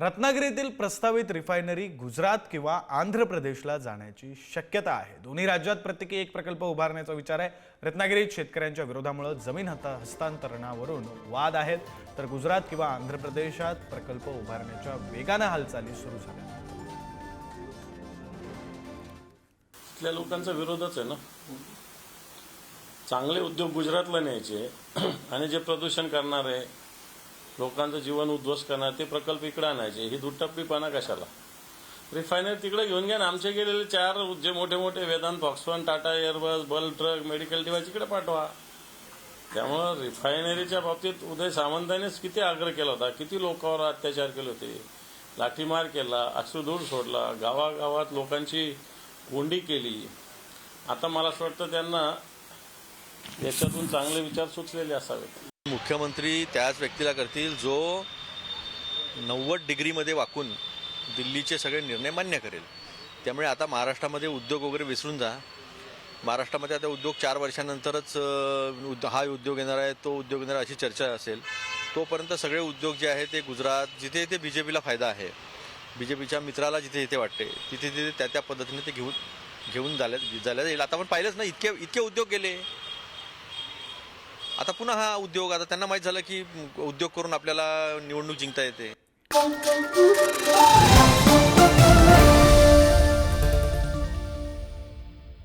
रत्नागिरीतील प्रस्तावित रिफायनरी गुजरात किंवा आंध्र प्रदेशला जाण्याची शक्यता आहे. दोन्ही राज्यात प्रत्येकी एक प्रकल्प उभारण्याचा विचार आहे. रत्नागिरीत शेतकऱ्यांच्या विरोधामुळे जमीन हता हस्तांतरणावरून वाद आहेत. तर गुजरात किंवा आंध्र प्रदेशात प्रकल्प उभारण्याच्या वेगानं हालचाली सुरू झाल्या. इथल्या लोकांचा विरोधच आहे ना? चांगले उद्योग गुजरातला न्यायचे आणि जे प्रदूषण करणारे लोकांचं जीवन उद्ध्वस्त करणार ते प्रकल्प इकडे आणायचे. ही दुटप्पीपणा कशाला? रिफायनरी तिकडे घेऊन घ्या ना. आमचे गेलेले चार जे मोठे मोठे Vedanta Foxconn Tata Airbus bulk drug medical device इकडे पाठवा. त्यामुळं रिफायनरीच्या बाबतीत उदय सामंतांनीच किती आग्रह केला होता किती लोकांवर अत्याचार केले होते. लाठीमार केला अश्रुधूर सोडला गावागावात लोकांची कोंडी केली. आता मला असं वाटतं त्यांना याच्यातून चांगले विचार सुचलेले असावेत. मुख्यमंत्री त्याच व्यक्तीला करतील जो नव्वद डिग्रीमध्ये वाकून दिल्लीचे सगळे निर्णय मान्य करेल. त्यामुळे आता महाराष्ट्रामध्ये उद्योग वगैरे विसरून जा. महाराष्ट्रामध्ये आता उद्योग चार वर्षानंतरच अं, उद- हा उद्योग येणार आहे तो उद्योग येणार अशी चर्चा असेल. तोपर्यंत सगळे उद्योग जे आहे ते गुजरात जिथे जिथे बी जे पीला फायदा आहे बी जे पीच्या मित्राला जिथे जिथे वाटते तिथे तिथे त्या त्या पद्धतीने ते घेऊन घेऊन झाल्या झाल्या जाईल. आता आपण पाहिलंच ना इतके इतके उद्योग गेले. आता पुन्हा हा उद्योग आता त्यांना माहीत झालं की उद्योग करून आपल्याला निवडणूक जिंकता येते.